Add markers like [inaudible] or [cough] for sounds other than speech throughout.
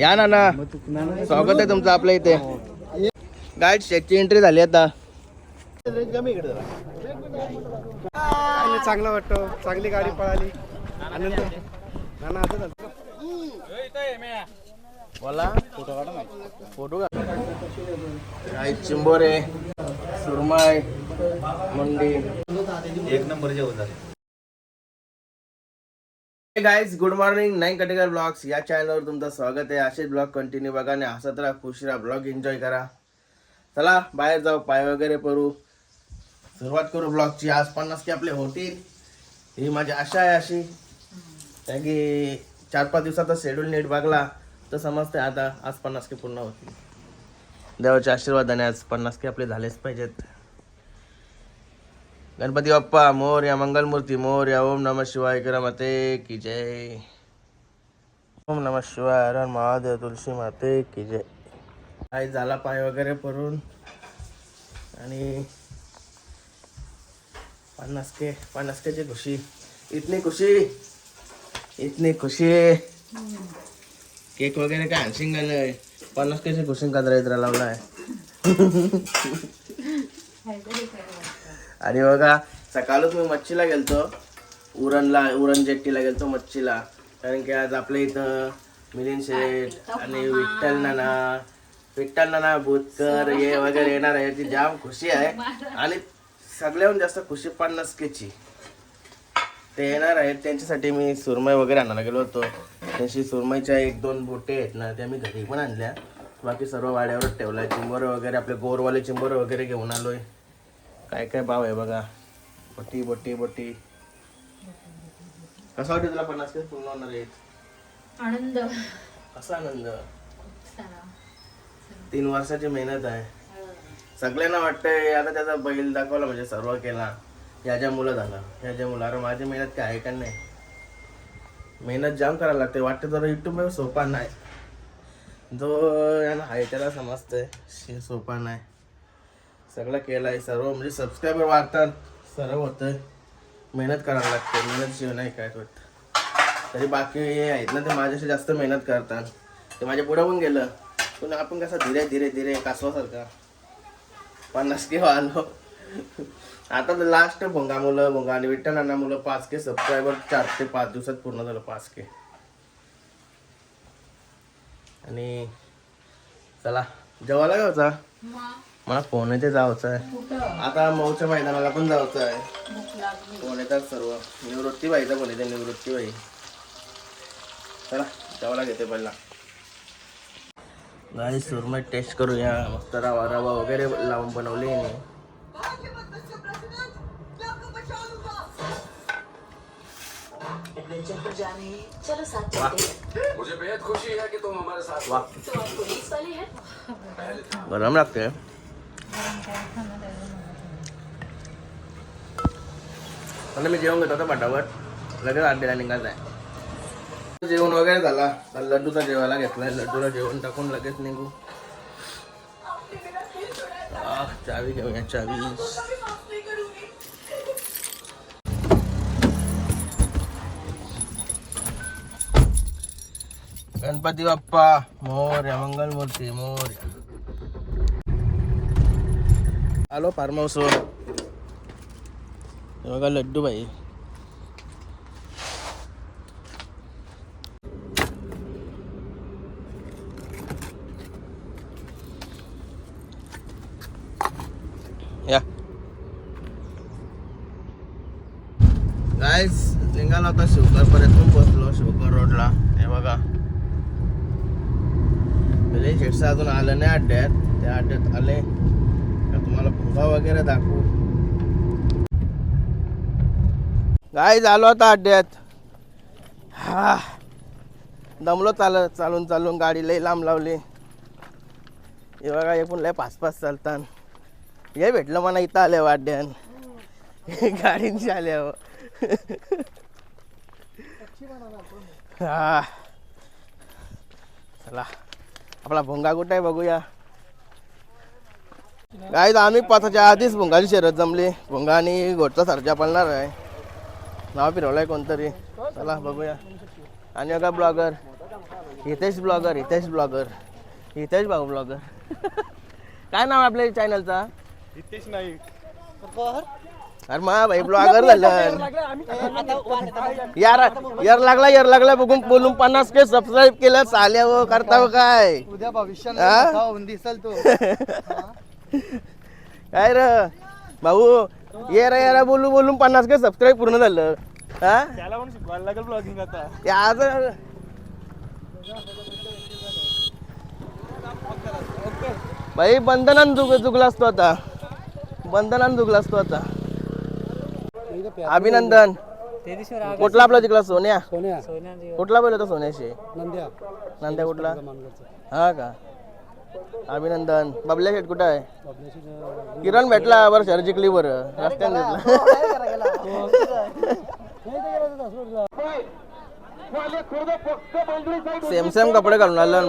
या ना ना स्वागत आहे तुमचं आपल्या इथे. गाईड शेटची एंट्री झाली आता. चांगलं वाटतं. चांगली गाडी पळाली. आनंद नाना आता झालं. बोला. फोटो काढा फोटो काढा काही चिंबोरे सुरमाय मुंडी. एक नंबर जेवण झाले. गाईज गुड मॉर्निंग नाईन कटेकर ब्लॉग्स या चॅनलवर तुमचं स्वागत आहे. असेच ब्लॉग कंटिन्यू बघा आणि हसत राहा खुश राहा ब्लॉग एन्जॉय करा. चला बाहेर जाऊ पाय वगैरे करू सुरुवात करू ब्लॉगची आज पन्नास की आपले होतील. ही माझी आशा आहे अशी. कारण की चार पाच दिवसाचा शेड्यूल नीट बघला तर समजते आता आज पन्नास की पूर्ण होतील. देवाच्या आशीर्वादाने आज पन्नास की आपले झालेच पाहिजेत. गणपती बाप्पा मोर या मंगलमूर्ती मोर या ओम नम शिवाय करमते की जय ओम नम शिवाय हर महादेव तुलसी माते की जय काय झाला पाय वगैरे पडून. आणि पन्नास के पन्नास केची खुशी. इतनी खुशी. इतनी खुशी. केक वगैरे काय आणशिंग नाही पन्नास केची खुशी कादरा इतरा लावलाय. [laughs] आणि बघा सकाळच मी मच्छीला गेलतो. उरणला उरण जेट्टीला गेलतो मच्छीला. कारण की आज आपल्या इथं मिलिंद शेठ आणि विठ्ठल नाना विठ्ठल नाना भूतकर हे वगैरे येणार आहे. ती जाम खुशी आहे. आणि सगळ्याहून जास्त खुशी पण केची ते येणार आहेत. त्यांच्यासाठी मी सुरमई वगैरे आणायला गेलो होतो. त्यांची सुरमईच्या एक दोन बोटे आहेत ना त्या मी घरी पण आणल्या. बाकी सर्व वाड्यावरच ठेवलाय चिंबोरं वगैरे आपले गोरवाले चिंबोरं वगैरे घेऊन आलो आहे काय काय भाव आहे बघा? बोटी बोटी बोटी. कसा वाटतं तुला पन्नास केस पूर्ण होणार आहेत? आनंद. कसा आनंद? तीन वर्षाची मेहनत आहे. सगळ्यांना वाटतंय आता त्याचा बैल दाखवला म्हणजे सर्व केला. ह्याच्या मुलं झालं ह्याच्या मुलं. अरे माझी मेहनत काय आहे का नाही? मेहनत जाम करायला लागते. वाटतं जरा युट्यूब सोपा नाही. जो याला आहे त्याला समजतंय. शे सोपा नाही. सगळं केलं आहे सर्व म्हणजे सबस्क्रायबर वाढतात. सर्व होतं मेहनत करावं लागते मेहनत शिवाय नाही काय होत. तरी बाकी हे आहेत ना ते माझ्याशी जास्त मेहनत करतात. ते माझ्या पुढं पण गेलं. पण आपण कसं धीरे धीरे धीरे कासवासारखा. पन्नास के आलो आता तर लास्ट भोंगा मुलं भोंगा आणि विठ्ठलांना मुलं पाच के सबस्क्रायबर चार ते पाच दिवसात पूर्ण झालं पाच के. आणि चला जेवायला गावचा मला फोन येते जायचं आहे आता मऊच्या मैदानाला पण जायचं आहे फोन येतात सर्व. निवृत्ती बाईचा फोन येते निवृत्ती बाई चला जेवायला घेते पहिला. गाई सुरमई टेस्ट करूया. मस्त रवा रवा वगैरे लावून बनवली आहे एडवेंचर पर जाने हैं चलो साथ चलते हैं मुझे बेहद खुशी है कि तुम हमारे साथ वा. तो आप पुलिस वाले हैं। गरम लागते म्हणजे मी जेवण घेतो आता पटापट. लगेच आड्याला निघायचं आहे जेवण वगैरे झाला. तर लड्डूचा जेवायला घेतलाय. लड्डूला जेवण टाकून लगेच निघू. आह, चावी घेऊया चावी. गणपती बाप्पा मोर्या मंगलमूर्ती मोर्या. आलो फार्म हाऊसवर हे बघा लड्डू भाई या गायस निघाला होता शिवकर पर्यंत पोहोचलो शिवकर रोडला हे बघा पहिले शेटचं अजून आलं नाही अड्ड्यात त्या अड्ड्यात आले का तुम्हाला वगैरे दाखवू. काय झालो आता अड्ड्यात. हा. दमलो चाल चालून चालून गाडी लई लांब लावली. हे बघा एकूण पण लय पाच पाच चालतान. हे भेटलं मला इथं आले वाड्यान गाडींची आल्यावर. हा. चला. आपला भोंगा कुठे बघूया. काय आम्ही पाचाच्या आधीच भोंगाची शर्यत जमली. भोंगा आणि घोटचा सरजा पळणार आहे. नाव फिरवलंय कोणतरी. चला बघूया. आणि बघा vlogger Hitesh vlogger Hitesh vlogger Hitesh भाऊ ब्लॉगर [laughs] काय नाव आहे आपल्या चॅनलचा रितेश नाईक. अरे मा भाई ब्लॉगर झालं. यार यार लागला यार लागला. बघून बोलून पन्नास के सबस्क्राईब केलं. चाल्या व करता व काय? उद्या भविष्यात हा? होऊन दिसल तू. [laughs] [laughs] काय र? भाऊ ये रे यारा बोलू बोलून पन्नास के सबस्क्राईब पूर्ण झालं. हा? त्याला पण शिकवायला लागेल ब्लॉगिंग आता. आज भाई बंधनान जुग जुगला असतो आता. बंधनान जुगला असतो आता. अभिनंदन. कुठला आपला जिंकला? सोन्या? सोन्या. कुठला पहिला होता सोन्याशी? नंद्या. नंद्या कुठला? हा का? अभिनंदन. बबल्या शेट कुठं आहे? किरण भेटला बरं शहर जिंकली बरं रस्त्याने सेम सेम कपडे घालून आलं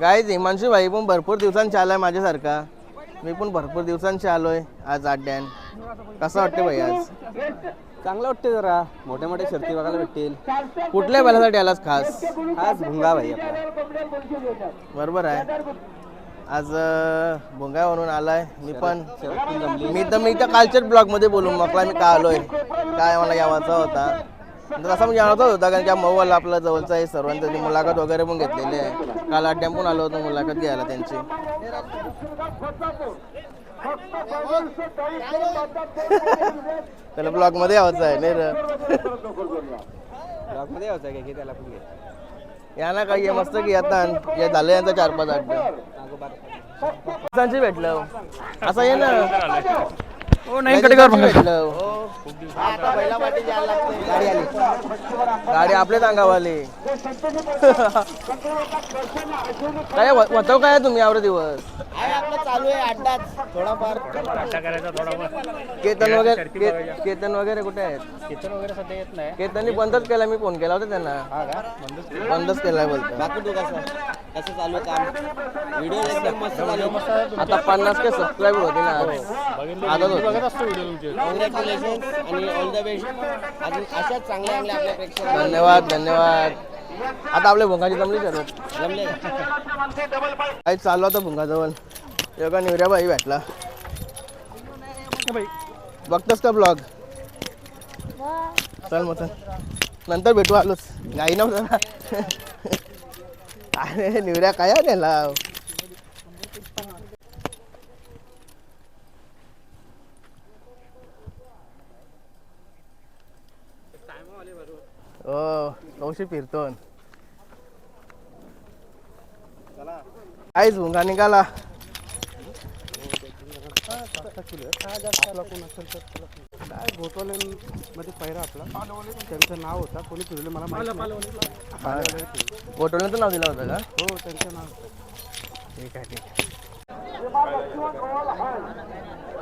गाय हिमांशू भाई पण भरपूर दिवसांची आलाय माझ्यासारखा. मी पण भरपूर दिवसांची आलोय आज आड्यान कसं वाटतं भाई आज? चांगलं वाटते जरा. मोठ्या मोठ्या शर्ती बघायला भेटतील. कुठल्या बैलासाठी आलास खास? आज भुंगा भाई आपला. बरोबर आहे. आज अं, भोंगावरून आलाय. मी पण मी तर मी त्या कालच्याच ब्लॉगमध्ये बोलून मग मी का आलोय? काय मला यावाचा होता? तर तसा म्हणजे यावाचाच होता कारण की मोबाईल आपला जवळचा आहे सर्वांची. मुलाखत वगैरे पण घेतलेली आहे. काल आड्याम पण आलो होतो मुलाखत घ्यायला त्यांची. त्याला ब्लॉगमध्ये यावाचं आहे नाही रे ब्लॉगमध्ये यायचं काय? त्याला पण घे. या ना काही मस्त की आता हे झालं यांचं चार पाच आठ. भेटलं. असं ये ना. हो आता जायला लागते. गाडी आली गाडी अंगावाली काय होतो काय तुम्ही एवढे दिवस? आपलं चालू आहे अड्डाच थोडाफार केतन वगैरे के- केतन वगैरे कुठे आहेत? किचन वगैरे सध्या येत नाही केतननी बंदच केला मी फोन केला होता त्यांना. बंदच केलाय बोलतो. बाकी तू कसं कसं चालू काम व्हिडिओ एकदम मस्त चालू आता पन्नास के सबस्क्राईबर होते ना आज होते. असतो व्हिडिओ तुमचे. कॉंग्रॅच्युलेशन आणि ऑल द बेस्ट. अजून अशाच चांगल्या चांगल्या आपल्या प्रेक्षक धन्यवाद धन्यवाद. आता आपल्या भुंगाची जमली सर्व जमले. काही चाललो होतं भुंगाजवळ. योगा निवऱ्या बाई भेटला. बघतोस का ब्लॉग चल मग चल. नंतर भेटू आलोच. नव्हतं ना अरे निवऱ्या काय नेला हो कौशी फिरतो काहीच भुंगा निघाला. काय घोटवाल्यांमध्ये पहिरा आपला? त्यांचं नाव होता कोणी फिरवलं मला. गोटवण्याचं नाव दिलं होतं का? हो त्यांचं नाव. ठीक आहे ठीक आहे.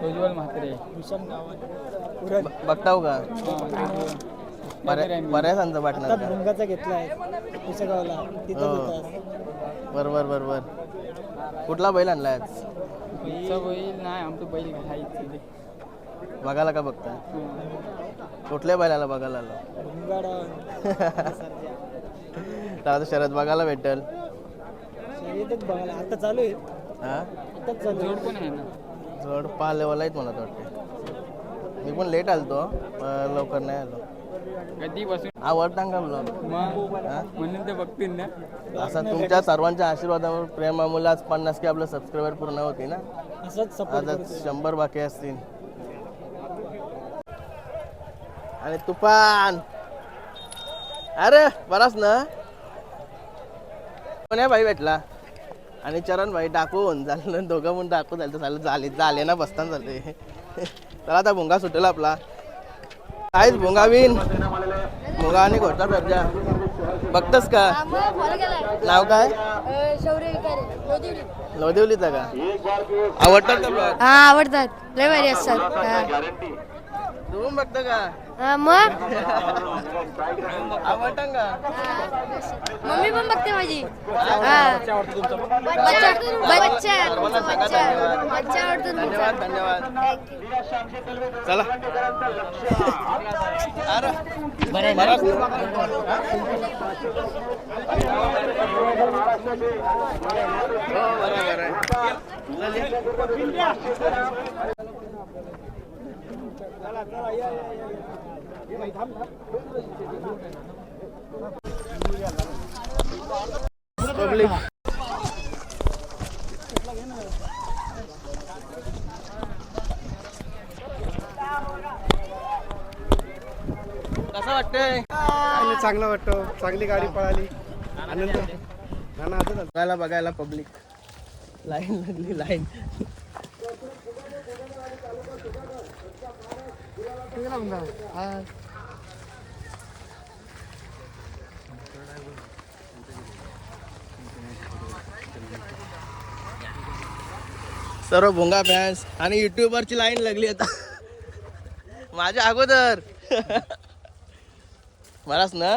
सोजवल म्हात्रे. ब- बघताव का? बऱ्याचांचं वाटणार का? भुंगाचा घेतलाय पुसेगावला. हो. बरोबर बरोबर. कुठला बैल आणलाय आज? बैल नाही आमचं बैल घालायचं बघायला का बघता कुठल्या बैलाला बघायला आलो? तर आता शरद बघायला भेटेल. बघायला. आता चालू आहे. हा? आताच चालू जोड पण आहे ना? जोड पा लेवल आहेत मला तर वाटते. मी पण लेट आलतो लवकर नाही आलो. कधीपासून? म्हणून ते बघतील ना. असा तुमच्या सर्वांच्या आशीर्वादावर प्रेमामुळे आज पन्नास की आपलं सबस्क्रायबर पूर्ण होती ना? असंच आज आज शंभर बाकी असतील. आणि तुफान. अरे बराच ना? कोण्या भाई भेटला? आणि चरण भाई टाकून झालं दोघं म्हणून टाकून झालं तर झालं झाले झाले ना बसताना झाले. चला आता भुंगा सुटेल आपला. काहीच भुंगा विन भुंगा आणि घोटा सर्जा बघतस का? नाव काय? नवदेवलीचा का? आवडतात का? हा आवडतात. लय भारी असतात. हा. तू पण बघतो का? मग? मम्मी पण बघते माझी. हा. बच्चा बच्चा तुमचा बच्चा बच्चा आवडतो तुमचा. धन्यवाद धन्यवाद. थँक्यू चला. अरे बरं. हो. पब्लिक कसं वाटतंय? चांगलं वाटतं. चांगली गाडी पळाली. आनंद नाना असं. बघायला बघायला पब्लिक लाईन लागली लाईन सर्व भोंगा फॅन्स आणि युट्यूबरची लाईन लागली आता. माझ्या अगोदर. मलाच ना?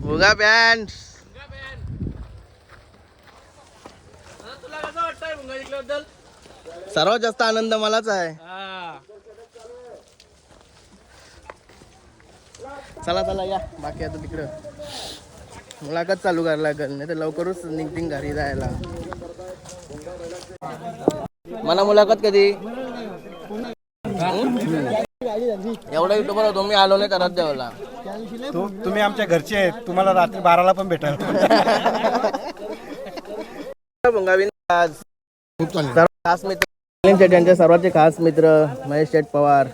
भोगा फॅन्स सर्वात जास्त आनंद मलाच आहे. चला चला या. बाकी आता तिकडं. मुलाखत चालू करायला लागेल नाही तर लवकरच निघतील घरी जायला. मला मुलाखत कधी? एवढा युट्यूबर होतो मी आलो नाही करत देवला तुम्ही आमच्या घरचे आहेत तुम्हाला रात्री बाराला पण भेटाल [laughs] भोंगावीन आज खास मित्र. मिलिंद शेट यांचे सर्वांचे खास मित्र महेश शेट पवार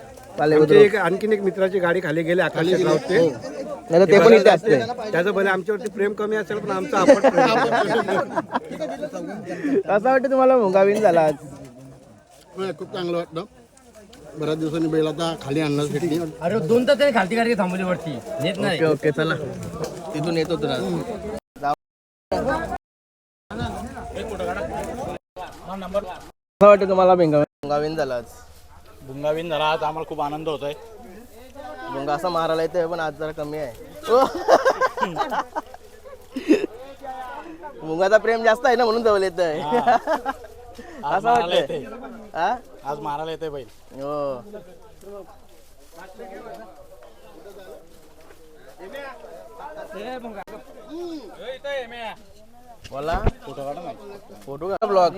एक आणखीन एक मित्राची गाडी खाली गेली आकाश रावते नाही ते पण इथे असते त्याचं भले आमच्यावरती प्रेम कमी असेल पण आमचं. कसं वाटतं तुम्हाला भोंगावीन झाला आज? खूप चांगलं वाटतं बऱ्याच दिवसांनी बैल आता खाली आणणार भेटली अरे दोन तर त्याने खालती गाडी थांबवली वरती. नेत नाही. ओके ओके चला. तिथून येतो तुला कसं वाटतं तुम्हाला भोंगावीन झाला आज? भुंगावीन झाला आज. आम्हाला खूप आनंद होत आहे भोंगा असा मारायला येतोय पण आज जरा कमी आहे. ओ. भोंगाचा प्रेम जास्त आहे ना म्हणून जवळ येत आहे असं वाटतंय. हा आज मारायला येते बैल. हो. बोला. फोटो का ब्लॉग.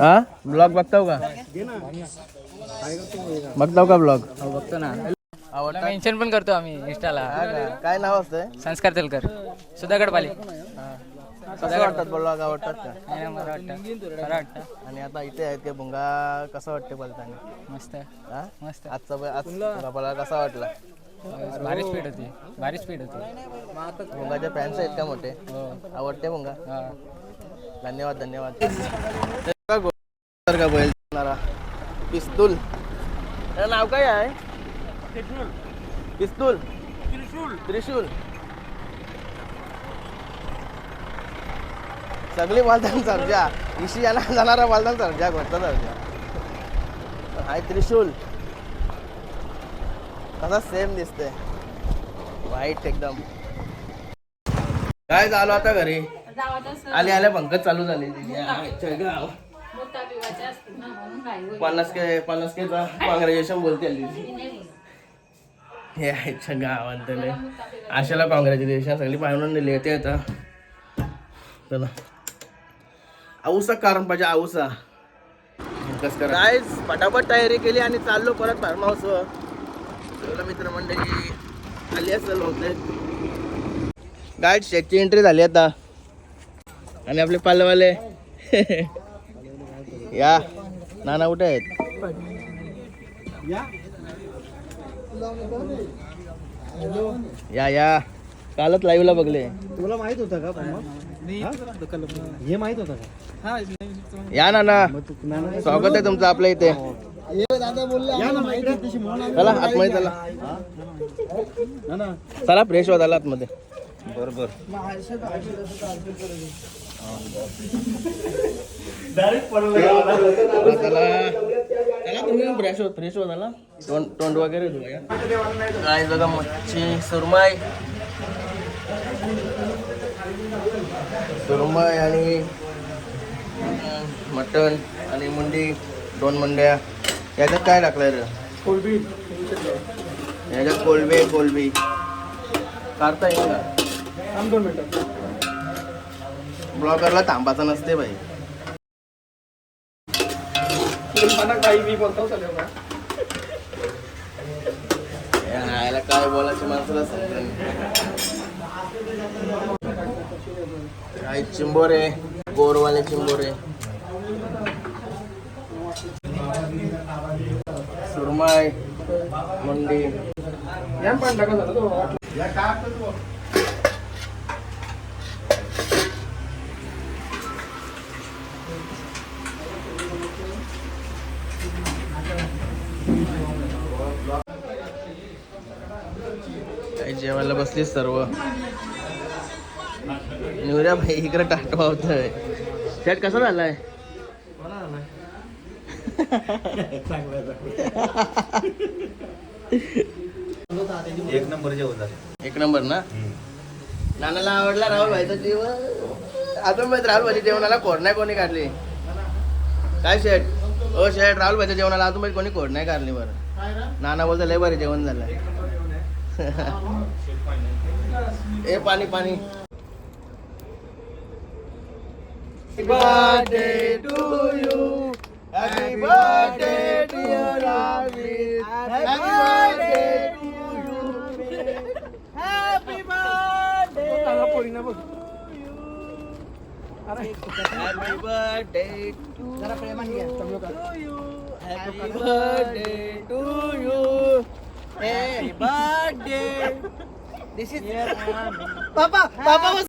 हा? ब्लॉग बघताव का? बघताव का ब्लॉग? बघतो ना. आवडता मेन्शन पण करतो आम्ही इंस्टाला हा का? काय नाव असतंय? संस्कार तेलकर. सुधागड पाले कसं वाटतात ब्लॉग आवडतात का? मला वाटतं. खरं वाटतं. आणि आता इथे आहेत ते भुंगा कसं वाटते बोलताना? मस्त. हा? मस्त. आजचा बै- आज भुंगा कसा वाटला? भारी स्पीड होती. भारी स्पीड होती. भुंगाचे फॅन्स आहेत का मोठे? हो. आवडते भुंगा हा. धन्यवाद धन्यवाद. तर का बैल चालणारा? पिस्तूल. त्याचं नाव काय आहे? पिस्तूल त्रिशूल. सगळी बालदान सर्जा इशी यांना जाणारा बालदान सर्जा घरचा सर्जा हाय त्रिशूल. कसा सेम दिसते वाईट एकदम. काय झालं आता घरी? आले आले पंकज चालू झाले. पन्नास के पन्नास के कॉंग्रॅच्युलेशन बोलते आली. हे आयच्या गावात लय. आशाला कॉंग्रॅच्युलेशन सगळी पाहून दिली येते आता. चला. औसा कारण पाहिजे औसा कस करा. पटापट तयारी केली आणि चाललो परत फार्म हाऊस वर. मित्रमंडळी आली असेल होते गाईड शेटची एंट्री झाली आता. आणि आपले पालवाले [laughs] या. नाना कुठे आहेत? या या. कालच लाईव्ह ला बघले. तुला माहीत होतं का पण? हा? हे माहीत होतं का? या नाना. स्वागत आहे तुमचं आपल्या इथे. ना. चला आतमध्ये चला. चला फ्रेश होत आला आतमध्ये. बरोबर त्याला त्याला तुम्ही फ्रेश होत फ्रेश तोंड तोंड वगैरे काय बघा. मच्छी सुरमई. सुरमई आणि अं, मटण आणि मुंडी दोन मुंड्या. याच्यात काय टाकलंय रे? कोलबी. याच्यात कोलबी कोलबी. काढता येईल का? थांब दोन मिनटं. ब्लॉगरला थांबाचं नसते भाई मला काही मी बोलतो चालेल का याला काय बोलायचं माणसाला समजेल काय चिंबोरे गोरवाले चिंबोरे. सुरमाय मुंडी. या पण टाका झालं तो. जेवायला बसली सर्व. निवऱ्या भाई इकडे टाटवा होतोय शर्ट कसा झालाय? एक नंबर जेवण झाले. एक नंबर ना? नानाला आवडला राहुल भाईचा जेवण. आता माहीत राहुल भाईच्या जेवणाला कोड नाही कोणी काढली. काय शेट? ओ शेट राहुल भाईच्या जेवणाला अजून कोणी कोड नाही काढली बरं. नाना बोलतो लय बरे जेवण झालं ए पाणी पाणी birthday to you happy birthday to Rahul happy birthday Happy birthday to you. Happy birthday to you. Happy birthday. This is [laughs] Papa. Papa was